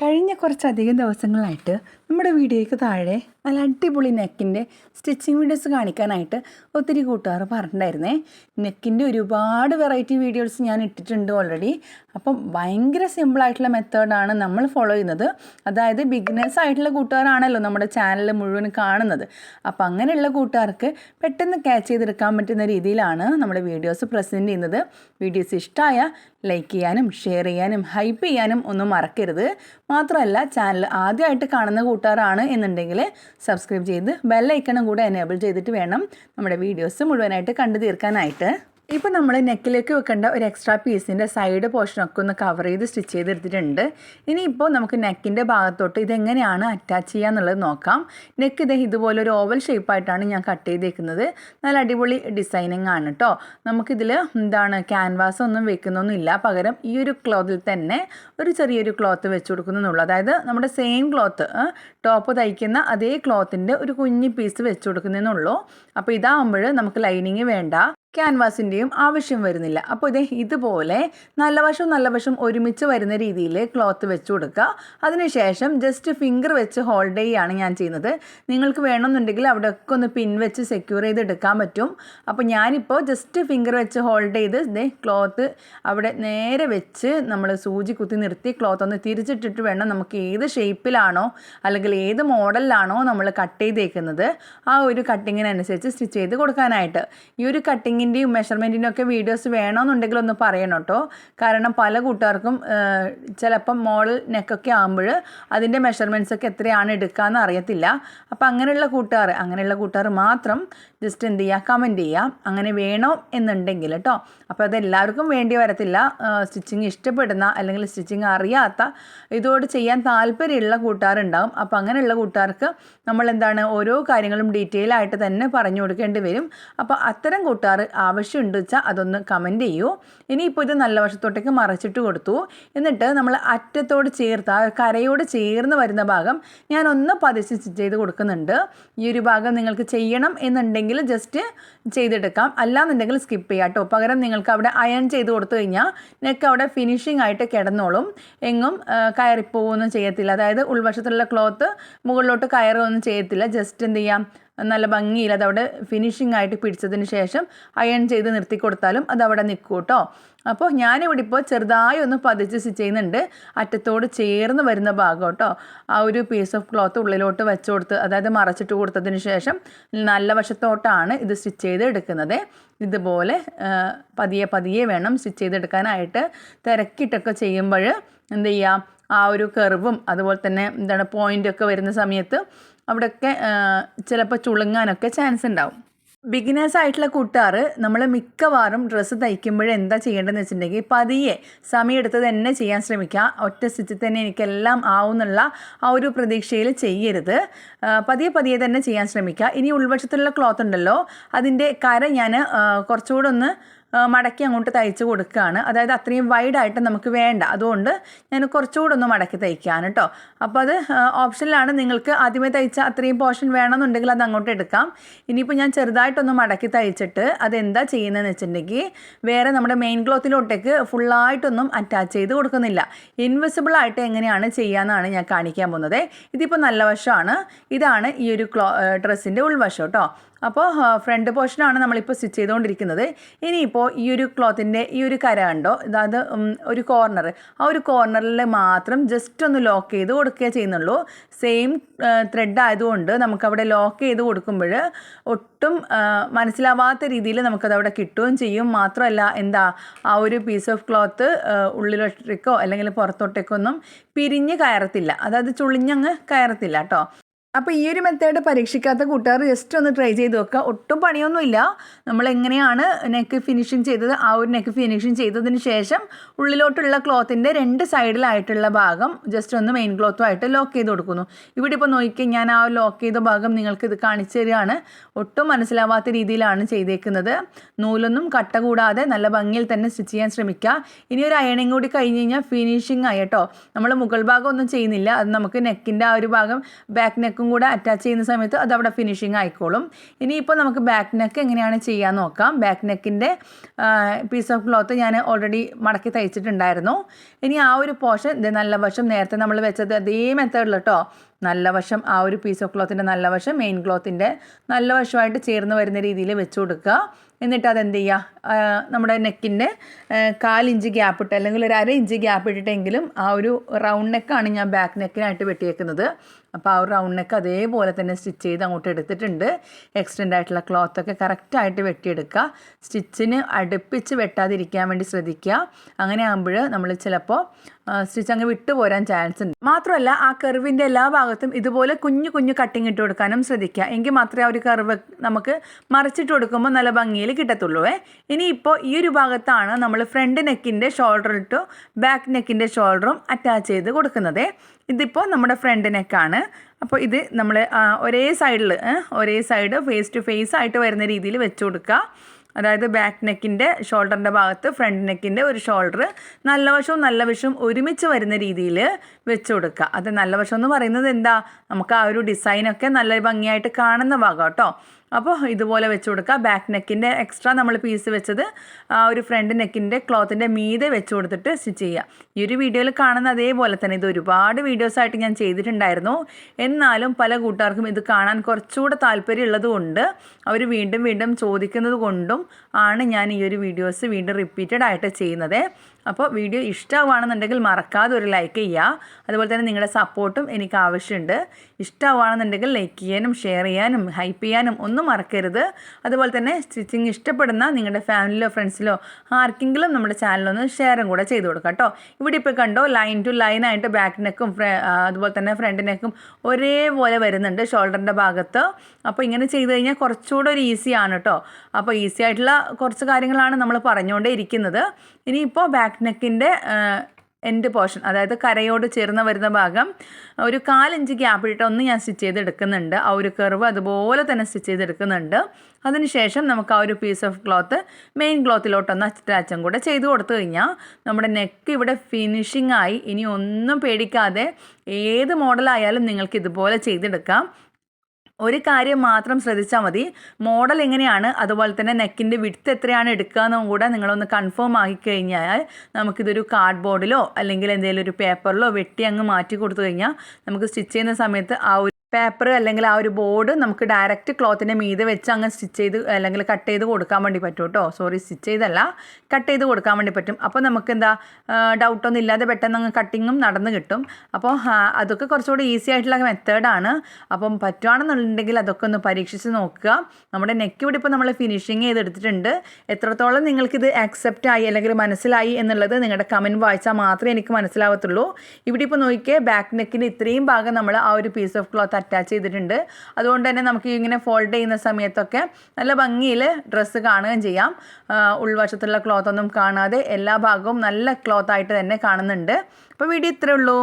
കഴിഞ്ഞ കുറച്ചധികം ദിവസങ്ങളായിട്ട് നമ്മുടെ വീഡിയോയ്ക്ക് താഴെ നല്ല അടിപൊളി നെക്കിന്റെ സ്റ്റിച്ചിങ് വീഡിയോസ് കാണിക്കാനായിട്ട് ഒത്തിരി കൂട്ടുകാർ പറഞ്ഞിട്ടുണ്ടായിരുന്നേ. നെക്കിന്റെ ഒരുപാട് വെറൈറ്റി വീഡിയോസ് ഞാൻ ഇട്ടിട്ടുണ്ട് ഓൾറെഡി അപ്പം ഭയങ്കര സിമ്പിളായിട്ടുള്ള മെത്തേഡാണ് നമ്മൾ ഫോളോ ചെയ്യുന്നത്. അതായത് ബിഗിനേഴ്സ് ആയിട്ടുള്ള കൂട്ടുകാരാണല്ലോ നമ്മുടെ ചാനൽ മുഴുവൻ കാണുന്നത്. അപ്പം അങ്ങനെയുള്ള കൂട്ടുകാർക്ക് പെട്ടെന്ന് ക്യാച്ച് ചെയ്തെടുക്കാൻ പറ്റുന്ന രീതിയിലാണ് നമ്മുടെ വീഡിയോസ് പ്രസന്റ് ചെയ്യുന്നത്. വീഡിയോസ് ഇഷ്ടമായ ലൈക്ക് ചെയ്യാനും ഷെയർ ചെയ്യാനും ഹൈപ്പ് ചെയ്യാനും ഒന്നും മറക്കരുത്. മാത്രമല്ല ചാനൽ ആദ്യമായിട്ട് കാണുന്ന കൂട്ടുകാരാണ് എന്നുണ്ടെങ്കിൽ സബ്സ്ക്രൈബ് ചെയ്ത് ബെല്ലൈക്കണം കൂടെ എനേബിൾ ചെയ്തിട്ട് വേണം നമ്മുടെ വീഡിയോസ് മുഴുവനായിട്ട് കണ്ടു തീർക്കാനായിട്ട്. ഇപ്പോൾ നമ്മൾ നെക്കിലേക്ക് വെക്കേണ്ട ഒരു എക്സ്ട്രാ പീസിന്റെ സൈഡ് പോർഷൻ ഒക്കെ ഒന്ന് കവർ ചെയ്ത് സ്റ്റിച്ച് ചെയ്തെടുത്തിട്ടുണ്ട്. ഇനിയിപ്പോൾ നമുക്ക് നെക്കിന്റെ ഭാഗത്തോട്ട് ഇതെങ്ങനെയാണ് അറ്റാച്ച് ചെയ്യുക എന്നുള്ളത് നോക്കാം. നെക്ക് ഇത് ഇതുപോലെ ഒരു ഓവൽ ഷേപ്പായിട്ടാണ് ഞാൻ കട്ട് ചെയ്തേക്കുന്നത്. നല്ല അടിപൊളി ഡിസൈനിങ് ആണ് കേട്ടോ നമുക്കിതിൽ എന്താണ് ക്യാൻവാസ് ഒന്നും വെക്കുന്നൊന്നുമില്ല. പകരം ഈ ഒരു ക്ലോത്തിൽ തന്നെ ഒരു ചെറിയൊരു ക്ലോത്ത് വെച്ച് കൊടുക്കുന്നുള്ളൂ അതായത് നമ്മുടെ സെയിം ക്ലോത്ത് ടോപ്പ് തയ്ക്കുന്ന അതേ ക്ലോത്തിന്റെ ഒരു കുഞ്ഞ് പീസ് വെച്ച് കൊടുക്കുന്നതെന്നുള്ളൂ അപ്പോൾ ഇതാകുമ്പോൾ നമുക്ക് ലൈനിങ് വേണ്ട. ക്യാൻവാസിന്റെയും ആവശ്യം വരുന്നില്ല. അപ്പോൾ ഇതേ ഇതുപോലെ നല്ല വശവും നല്ല വശം ഒരുമിച്ച് വരുന്ന രീതിയിൽ ക്ലോത്ത് വെച്ച് കൊടുക്കുക. അതിനുശേഷം ജസ്റ്റ് ഫിംഗർ വെച്ച് ഹോൾഡ് ചെയ്യുകയാണ് ഞാൻ ചെയ്യുന്നത്. നിങ്ങൾക്ക് വേണമെന്നുണ്ടെങ്കിൽ അവിടെയൊക്കെ ഒന്ന് പിൻ വെച്ച് സെക്യൂർ ചെയ്ത് എടുക്കാൻ പറ്റും. അപ്പോൾ ഞാനിപ്പോൾ ജസ്റ്റ് ഫിംഗർ വെച്ച് ഹോൾഡ് ചെയ്ത് ഇതേ ക്ലോത്ത് അവിടെ നേരെ വെച്ച് നമ്മൾ സൂചി കുത്തി നിർത്തി ക്ലോത്ത് ഒന്ന് തിരിച്ചിട്ടിട്ട് വേണം നമുക്ക് ഏത് ഷേപ്പിലാണോ അല്ലെങ്കിൽ ഏത് മോഡലിലാണോ നമ്മൾ കട്ട് ചെയ്തേക്കുന്നത്. ആ ഒരു കട്ടിങ്ങിനനുസരിച്ച് സ്റ്റിച്ച് ചെയ്ത് കൊടുക്കാനായിട്ട്. ഈ ഒരു കട്ടിങ്ങിന്റെയും മെഷർമെന്റിന്റെ ഒക്കെ വീഡിയോസ് വേണമെന്നുണ്ടെങ്കിൽ ഒന്ന് പറയണം കേട്ടോ കാരണം പല കൂട്ടുകാർക്കും ചിലപ്പം മോഡൽ നെക്കൊക്കെ ആകുമ്പോൾ അതിന്റെ മെഷർമെന്റ്സ് ഒക്കെ എത്രയാണ് എടുക്കുകയെന്ന് അറിയത്തില്ല. അപ്പോൾ അങ്ങനെയുള്ള കൂട്ടുകാർ അങ്ങനെയുള്ള കൂട്ടുകാർ മാത്രം ജസ്റ്റ് എന്ത് ചെയ്യുക കമന്റ് ചെയ്യുക അങ്ങനെ വേണോ എന്നുണ്ടെങ്കിൽ കേട്ടോ അപ്പോൾ അതെല്ലാവർക്കും വേണ്ടി വരത്തില്ല. സ്റ്റിച്ചിങ് ഇഷ്ടപ്പെടുന്ന അല്ലെങ്കിൽ സ്റ്റിച്ചിങ് അറിയാത്ത ഇതോട് ചെയ്യാൻ താല്പര്യമുള്ള കൂട്ടുകാരുണ്ടാകും അപ്പോൾ അങ്ങനെയുള്ള കൂട്ടുകാർക്ക് നമ്മൾ എന്താണ് ഓരോ കാര്യങ്ങളും ഡീറ്റെയിൽ ആയിട്ട് തന്നെ പറഞ്ഞു കൊടുക്കേണ്ടി വരും. അപ്പോൾ അത്തരം കൂട്ടുകാർ ആവശ്യമുണ്ട് വെച്ചാൽ അതൊന്ന് കമന്റ് ചെയ്യൂ. ഇനിയിപ്പോൾ ഇത് നല്ല വശത്തോട്ടേക്ക് മറച്ചിട്ട് കൊടുത്തു. എന്നിട്ട് നമ്മൾ അറ്റത്തോട് ചേർത്ത് ആ കരയോട് ചേർന്ന് വരുന്ന ഭാഗം ഞാൻ ഒന്ന് പതിച്ച് ചെയ്ത് കൊടുക്കുന്നുണ്ട്. ഈ ഒരു ഭാഗം നിങ്ങൾക്ക് ചെയ്യണം എന്നുണ്ടെങ്കിൽ ജസ്റ്റ് ചെയ്തെടുക്കാം. അല്ലാന്നുണ്ടെങ്കിൽ സ്കിപ്പ് ചെയ്യാം കേട്ടോ പകരം നിങ്ങൾക്ക് അവിടെ അയൺ ചെയ്ത് കൊടുത്തു കഴിഞ്ഞാൽ നെക്ക് അവിടെ ഫിനിഷിംഗ് ആയിട്ട് കിടന്നോളും. എങ്ങും കയറിപ്പോവൊന്നും ചെയ്യത്തില്ല. അതായത് ഉൾവശത്തുള്ള ക്ലോത്ത് മുകളിലോട്ട് കയറുകയൊന്നും ചെയ്യത്തില്ല. ജസ്റ്റ് എന്ത് ചെയ്യാം? നല്ല ഭംഗിയിൽ അതവിടെ ഫിനിഷിംഗ് ആയിട്ട് പിടിച്ചതിന് ശേഷം അയൺ ചെയ്ത് നിർത്തി കൊടുത്താലും അതവിടെ നിൽക്കും കേട്ടോ അപ്പോൾ ഞാനിവിടെ ഇപ്പോൾ ചെറുതായി ഒന്ന് പതിച്ച് സ്റ്റിച്ച് ചെയ്യുന്നുണ്ട്. അറ്റത്തോട് ചേർന്ന് വരുന്ന ഭാഗം കേട്ടോ ആ ഒരു പീസ് ഓഫ് ക്ലോത്ത് ഉള്ളിലോട്ട് വെച്ച് കൊടുത്ത് അതായത് മറച്ചിട്ട് കൊടുത്തതിന് ശേഷം നല്ല വശത്തോട്ടാണ് ഇത് സ്റ്റിച്ച് ചെയ്ത് എടുക്കുന്നത്. ഇതുപോലെ പതിയെ പതിയെ വേണം സ്റ്റിച്ച് ചെയ്തെടുക്കാനായിട്ട് തിരക്കിട്ടൊക്കെ ചെയ്യുമ്പോൾ എന്ത് ചെയ്യുക ആ ഒരു കർവും അതുപോലെ തന്നെ എന്താണ് പോയിന്റൊക്കെ വരുന്ന സമയത്ത് അവിടെയൊക്കെ ചിലപ്പോൾ ചുളുങ്ങാനൊക്കെ ചാൻസ് ഉണ്ടാവും. ബിഗിനേഴ്സ് ആയിട്ടുള്ള കൂട്ടുകാർ നമ്മൾ മിക്കവാറും ഡ്രസ്സ് തയ്ക്കുമ്പോൾ എന്താ ചെയ്യേണ്ടതെന്ന് വെച്ചിട്ടുണ്ടെങ്കിൽ പതിയെ സമയമെടുത്ത് തന്നെ ചെയ്യാൻ ശ്രമിക്കുക. ഒറ്റ സ്റ്റിച്ചിൽ തന്നെ എനിക്കെല്ലാം ആവുന്നുള്ള ആ ഒരു പ്രതീക്ഷയിൽ ചെയ്യരുത്. പതിയെ പതിയെ തന്നെ ചെയ്യാൻ ശ്രമിക്കുക. ഇനി ഉൾവശത്തുള്ള ക്ലോത്ത് ഉണ്ടല്ലോ അതിന്റെ കര ഞാൻ കുറച്ചുകൂടെ ഒന്ന് മടക്കി അങ്ങോട്ട് തയ്ച്ച് കൊടുക്കുകയാണ്. അതായത് അത്രയും വൈഡായിട്ട് നമുക്ക് വേണ്ട. അതുകൊണ്ട് ഞാൻ കുറച്ചുകൂടെ ഒന്ന് മടക്കി തയ്ക്കുകയാണ് കേട്ടോ. അപ്പോൾ അത് ഓപ്ഷനിലാണ് നിങ്ങൾക്ക് ആദ്യമേ തയ്ച്ച അത്രയും പോർഷൻ വേണമെന്നുണ്ടെങ്കിൽ അത് അങ്ങോട്ട് എടുക്കാം. ഇനിയിപ്പോൾ ഞാൻ ചെറുതായിട്ടൊന്ന് മടക്കി തയ്ച്ചിട്ട് അതെന്താ ചെയ്യുന്നതെന്ന് വെച്ചിട്ടുണ്ടെങ്കിൽ വേറെ നമ്മുടെ മെയിൻ ക്ലോത്തിലോട്ടേക്ക് ഫുള്ളായിട്ടൊന്നും അറ്റാച്ച് ചെയ്ത് കൊടുക്കുന്നില്ല. ഇൻവിസിബിൾ ആയിട്ട് എങ്ങനെയാണ് ചെയ്യാമെന്നാണ് ഞാൻ കാണിക്കാൻ പോകുന്നത്. ഇതിപ്പോൾ നല്ല വശമാണ്. ഇതാണ് ഈ ഒരു ക്ലോ ഡ്രസ്സിന്റെ ഉൾവശം കേട്ടോ. അപ്പോൾ ഫ്രണ്ട് പോർഷനാണ് നമ്മളിപ്പോൾ സ്റ്റിച്ച് ചെയ്തുകൊണ്ടിരിക്കുന്നത് ഇനിയിപ്പോൾ ഈ ഒരു ക്ലോത്തിന്റെ ഈ ഒരു കര ഉണ്ടോ അതായത് ഒരു കോർണർ. ആ ഒരു കോർണറിൽ മാത്രം ജസ്റ്റ് ഒന്ന് ലോക്ക് ചെയ്ത് കൊടുക്കുകയേ ചെയ്യുന്നുള്ളൂ. സെയിം ത്രെഡ് ആയതുകൊണ്ട് നമുക്കവിടെ ലോക്ക് ചെയ്ത് കൊടുക്കുമ്പോൾ ഒട്ടും മനസ്സിലാവാത്ത രീതിയിൽ നമുക്കത് അവിടെ കിട്ടുകയും ചെയ്യും. മാത്രമല്ല എന്താ ആ ഒരു പീസ് ഓഫ് ക്ലോത്ത് ഉള്ളിലോട്ടേക്കോ അല്ലെങ്കിൽ പുറത്തോട്ടേക്കോ ഒന്നും പിരിഞ്ഞ് കയറത്തില്ല. അതായത് ചുളിഞ്ഞങ്ങ് കയറത്തില്ല കേട്ടോ. അപ്പോൾ ഈ ഒരു മെത്തേഡ് പരീക്ഷിക്കാത്ത കൂട്ടുകാർ ജസ്റ്റ് ഒന്ന് ട്രൈ ചെയ്ത് നോക്കുക. ഒട്ടും പണിയൊന്നുമില്ല. നമ്മൾ എങ്ങനെയാണ് നെക്ക് ഫിനിഷിങ് ചെയ്തത്? ആ ഒരു നെക്ക് ഫിനിഷിങ് ചെയ്തതിന് ശേഷം ഉള്ളിലോട്ടുള്ള ക്ലോത്തിന്റെ രണ്ട് സൈഡിലായിട്ടുള്ള ഭാഗം ജസ്റ്റ് ഒന്ന് മെയിൻ ക്ലോത്തുമായിട്ട് ലോക്ക് ചെയ്ത് കൊടുക്കുന്നു. ഇവിടെ ഇപ്പോൾ നോക്കി ഞാൻ ആ ലോക്ക് ചെയ്ത ഭാഗം നിങ്ങൾക്ക് ഇത് കാണിച്ചു തരികയാണ്. ഒട്ടും മനസ്സിലാവാത്ത രീതിയിലാണ് ചെയ്തേക്കുന്നത്. നൂലൊന്നും കട്ട കൂടാതെ നല്ല ഭംഗിയിൽ തന്നെ സ്റ്റിച്ച് ചെയ്യാൻ ശ്രമിക്കുക. ഇനി ഒരു അയണിങ് കൂടി കഴിഞ്ഞ് കഴിഞ്ഞാൽ ഫിനിഷിംഗ് ആയിട്ടോ നമ്മൾ മുകൾ ഭാഗം ഒന്നും ചെയ്യുന്നില്ല. അത് നമുക്ക് നെക്കിന്റെ ആ ഒരു ഭാഗം ബാക്ക് നെക്കും കൂടെ അറ്റാച്ച് ചെയ്യുന്ന സമയത്ത് അത് അവിടെ ഫിനിഷിങ് ആയിക്കോളും. ഇനിയിപ്പോൾ നമുക്ക് ബാക്ക് നെക്ക് എങ്ങനെയാണ് ചെയ്യാൻ നോക്കാം. ബാക്ക് നെക്കിന്റെ പീസ് ഓഫ് ക്ലോത്ത് ഞാൻ ഓൾറെഡി മടക്കി തയ്ച്ചിട്ടുണ്ടായിരുന്നു. ഇനി ആ ഒരു പോർഷൻ ഇത് നല്ല വശം നേരത്തെ നമ്മൾ വെച്ചത് അതേ മെത്തേഡിൽ കേട്ടോ നല്ല വശം ആ ഒരു പീസ് ഓഫ് ക്ലോത്തിന്റെ നല്ല വശം മെയിൻ ക്ലോത്തിന്റെ നല്ല വശമായിട്ട് ചേർന്ന് വരുന്ന രീതിയിൽ വെച്ച് കൊടുക്കുക. എന്നിട്ട് അതെന്ത് ചെയ്യുക? നമ്മുടെ നെക്കിന്റെ കാലിഞ്ച് ഗ്യാപ്പ് ഇട്ട് അല്ലെങ്കിൽ ഒരു അര ഇഞ്ച് ഗ്യാപ്പ് ഇട്ടിട്ടെങ്കിലും ആ ഒരു റൗണ്ട് നെക്കാണ് ഞാൻ ബാക്ക് നെക്കിനായിട്ട് വെട്ടിയേക്കുന്നത്. അപ്പോൾ ആ ഒരു റൗണ്ട് നെക്ക് അതേപോലെ തന്നെ സ്റ്റിച്ച് ചെയ്ത് അങ്ങോട്ട് എടുത്തിട്ടുണ്ട്. എക്സ്റ്റെൻഡ് ആയിട്ടുള്ള ക്ലോത്തൊക്കെ കറക്റ്റായിട്ട് വെട്ടിയെടുക്കുക. സ്റ്റിച്ചിന് അടുപ്പിച്ച് വെട്ടാതിരിക്കാൻ വേണ്ടി ശ്രദ്ധിക്കുക. അങ്ങനെ ആകുമ്പോൾ നമ്മൾ ചിലപ്പോൾ സ്റ്റിച്ച് അങ്ങ് വിട്ടു പോരാൻ ചാൻസ് ഉണ്ട്. മാത്രമല്ല ആ കർവിന്റെ എല്ലാ ഭാഗത്തും ഇതുപോലെ കുഞ്ഞു കുഞ്ഞു കട്ടിങ് ഇട്ട് കൊടുക്കാനും ശ്രദ്ധിക്കുക. എങ്കിൽ മാത്രമേ ആ ഒരു കർവ് നമുക്ക് മറിച്ചിട്ട് കൊടുക്കുമ്പോൾ നല്ല ഭംഗിയിൽ കിട്ടത്തുള്ളൂ ഇനി ഇനിയിപ്പോൾ ഈ ഒരു ഭാഗത്താണ് നമ്മൾ ഫ്രണ്ട് നെക്കിന്റെ ഷോൾഡർ ഇട്ടു ബാക്ക് നെക്കിന്റെ ഷോൾഡറും അറ്റാച്ച് ചെയ്ത് കൊടുക്കുന്നത് ഇതിപ്പോൾ നമ്മുടെ ഫ്രണ്ട് നെക്കാണ് അപ്പോൾ ഇത് നമ്മൾ ഒരേ സൈഡിൽ ഒരേ സൈഡ് ഫേസ് ടു ഫേസ് ആയിട്ട് വരുന്ന രീതിയിൽ വെച്ച് കൊടുക്കുക അതായത് ബാക്ക് നെക്കിന്റെ ഷോൾഡറിന്റെ ഭാഗത്ത് ഫ്രണ്ട് നെക്കിന്റെ ഒരു ഷോൾഡർ നല്ല വശവും നല്ല വശവും ഒരുമിച്ച് വരുന്ന രീതിയിൽ വെച്ച് കൊടുക്കുക അത് നല്ല വശം എന്ന് പറയുന്നത് എന്താ? നമുക്ക് ആ ഒരു ഡിസൈനൊക്കെ നല്ല ഭംഗിയായിട്ട് കാണുന്ന ഭാഗം കേട്ടോ. അപ്പോൾ ഇതുപോലെ വെച്ച് കൊടുക്കുക. ബാക്ക് നെക്കിന്റെ എക്സ്ട്രാ നമ്മൾ പീസ് വെച്ചത് ഒരു ഫ്രണ്ട് നെക്കിന്റെ ക്ലോത്തിന്റെ മീതെ വെച്ച് കൊടുത്തിട്ട് സ്റ്റിച്ച് ചെയ്യുക. ഈ ഒരു വീഡിയോയിൽ കാണുന്ന അതേപോലെ തന്നെ ഇത് ഒരുപാട് വീഡിയോസായിട്ട് ഞാൻ ചെയ്തിട്ടുണ്ടായിരുന്നു. എന്നാലും പല കൂട്ടുകാർക്കും ഇത് കാണാൻ കുറച്ചുകൂടെ താല്പര്യമുള്ളത് കൊണ്ട് അവർ വീണ്ടും വീണ്ടും ചോദിക്കുന്നത് കൊണ്ടും ആണ് ഞാൻ ഈ ഒരു വീഡിയോസ് വീണ്ടും റിപ്പീറ്റഡ് ആയിട്ട് ചെയ്യുന്നത്. അപ്പോൾ വീഡിയോ ഇഷ്ടമാണെന്നുണ്ടെങ്കിൽ മറക്കാതെ ഒരു ലൈക്ക് ചെയ്യുക. അതുപോലെ തന്നെ നിങ്ങളുടെ സപ്പോർട്ടും എനിക്ക് ആവശ്യമുണ്ട്. ഇഷ്ടമാണെന്നുണ്ടെങ്കിൽ ലൈക്ക് ചെയ്യാനും ഷെയർ ചെയ്യാനും ഹൈപ്പ് ചെയ്യാനും ഒന്നും മറക്കരുത്. അതുപോലെ തന്നെ സ്റ്റിച്ചിങ് ഇഷ്ടപ്പെടുന്ന നിങ്ങളുടെ ഫാമിലിയിലോ ഫ്രണ്ട്സിലോ ആർക്കെങ്കിലും നമ്മുടെ ചാനലൊന്ന് ഷെയറും കൂടെ ചെയ്ത് കൊടുക്കാം കേട്ടോ. ഇവിടെ ഇപ്പോൾ കണ്ടോ ലൈൻ ടു ലൈൻ ആയിട്ട് ബാക്ക് നെക്കും അതുപോലെ തന്നെ ഫ്രണ്ട് നെക്കും ഒരേപോലെ വരുന്നുണ്ട് ഷോൾഡറിന്റെ ഭാഗത്ത്. അപ്പോൾ ഇങ്ങനെ ചെയ്ത് കഴിഞ്ഞാൽ കുറച്ചുകൂടെ ഒരു ഈസിയാണ് കേട്ടോ. അപ്പോൾ ഈസി ആയിട്ടുള്ള കുറച്ച് കാര്യങ്ങളാണ് നമ്മൾ പറഞ്ഞുകൊണ്ടേ ഇരിക്കുന്നത്. ഇനിയിപ്പോൾ ബാക്ക് നെക്കിന്റെ എൻഡ് പോർഷൻ അതായത് കരയോട് ചേർന്ന് വരുന്ന ഭാഗം ഒരു കാലഞ്ച് ഗ്യാപ്പ് ഇട്ട് ഒന്ന് ഞാൻ സ്റ്റിച്ച് ചെയ്തെടുക്കുന്നുണ്ട്. ആ ഒരു കർവ് അതുപോലെ തന്നെ സ്റ്റിച്ച് ചെയ്തെടുക്കുന്നുണ്ട്. അതിനുശേഷം നമുക്ക് ആ ഒരു പീസ് ഓഫ് ക്ലോത്ത് മെയിൻ ക്ലോത്തിലോട്ടൊന്ന് അറ്റാച്ചും കൂടെ ചെയ്ത് കൊടുത്തു കഴിഞ്ഞാൽ നമ്മുടെ നെക്ക് ഇവിടെ ഫിനിഷിംഗ് ആയി. ഇനി ഒന്നും പേടിക്കാതെ ഏത് മോഡലായാലും നിങ്ങൾക്ക് ഇതുപോലെ ചെയ്തെടുക്കാം. ഒരു കാര്യം മാത്രം ശ്രദ്ധിച്ചാൽ മതി. മോഡൽ എങ്ങനെയാണ്? അതുപോലെ തന്നെ നെക്കിന്റെ വിടുത്ത് എത്രയാണ് എടുക്കുക എന്നും കൂടെ നിങ്ങളൊന്ന് കൺഫേം ആക്കി കഴിഞ്ഞാൽ നമുക്കിതൊരു കാർഡ് ബോർഡിലോ അല്ലെങ്കിൽ എന്തെങ്കിലും ഒരു പേപ്പറിലോ വെട്ടി അങ്ങ് മാറ്റി കൊടുത്തു കഴിഞ്ഞാൽ നമുക്ക് സ്റ്റിച്ച് ചെയ്യുന്ന സമയത്ത് ആ ഒരു പേപ്പർ അല്ലെങ്കിൽ ആ ഒരു ബോർഡ് നമുക്ക് ഡയറക്റ്റ് ക്ലോത്തിന്റെ മീതെ വെച്ച് അങ്ങ് സ്റ്റിച്ച് ചെയ്ത് അല്ലെങ്കിൽ കട്ട് ചെയ്ത് കൊടുക്കാൻ വേണ്ടി പറ്റും കേട്ടോ. സോറി സ്റ്റിച്ച് ചെയ്തല്ല കട്ട് ചെയ്ത് കൊടുക്കാൻ വേണ്ടി പറ്റും. അപ്പോൾ നമുക്ക് എന്താ ഡൗട്ടൊന്നും ഇല്ലാതെ പെട്ടെന്ന് അങ്ങ് കട്ടിങ്ങും നടന്ന് കിട്ടും. അപ്പോൾ അതൊക്കെ കുറച്ചുകൂടി ഈസി ആയിട്ടുള്ള മെത്തേഡാണ് അപ്പം പറ്റുവാണെന്നുണ്ടെങ്കിൽ അതൊക്കെ ഒന്ന് പരീക്ഷിച്ച് നോക്കുക. നമ്മുടെ നെക്ക് ഇവിടെ ഇപ്പോൾ നമ്മൾ ഫിനിഷിങ് ചെയ്തെടുത്തിട്ടുണ്ട്. എത്രത്തോളം നിങ്ങൾക്കിത് ആക്സെപ്റ്റ് ആയി അല്ലെങ്കിൽ മനസ്സിലായി എന്നുള്ളത് നിങ്ങളുടെ കമന്റ് വായിച്ചാൽ മാത്രമേ എനിക്ക് മനസ്സിലാവത്തുള്ളൂ. ഇവിടെ ഇപ്പോൾ നോക്കിയേ ബാക്ക് നെക്കിന്റെ ഇത്രയും ഭാഗം നമ്മൾ ആ ഒരു പീസ് ഓഫ് ക്ലോത്ത് അറ്റാച്ച് ചെയ്തിട്ടുണ്ട്. അതുകൊണ്ട് തന്നെ നമുക്ക് ഇങ്ങനെ ഫോൾഡ് ചെയ്യുന്ന സമയത്തൊക്കെ നല്ല ഭംഗിയിൽ ഡ്രസ്സ് കാണുകയും ചെയ്യാം. ഉൾവശത്തുള്ള ക്ലോത്ത് ഒന്നും കാണാതെ എല്ലാ ഭാഗവും നല്ല ക്ലോത്ത് ആയിട്ട് തന്നെ കാണുന്നുണ്ട്. അപ്പോൾ വീഡിയോ ഇത്രയേ ഉള്ളൂ.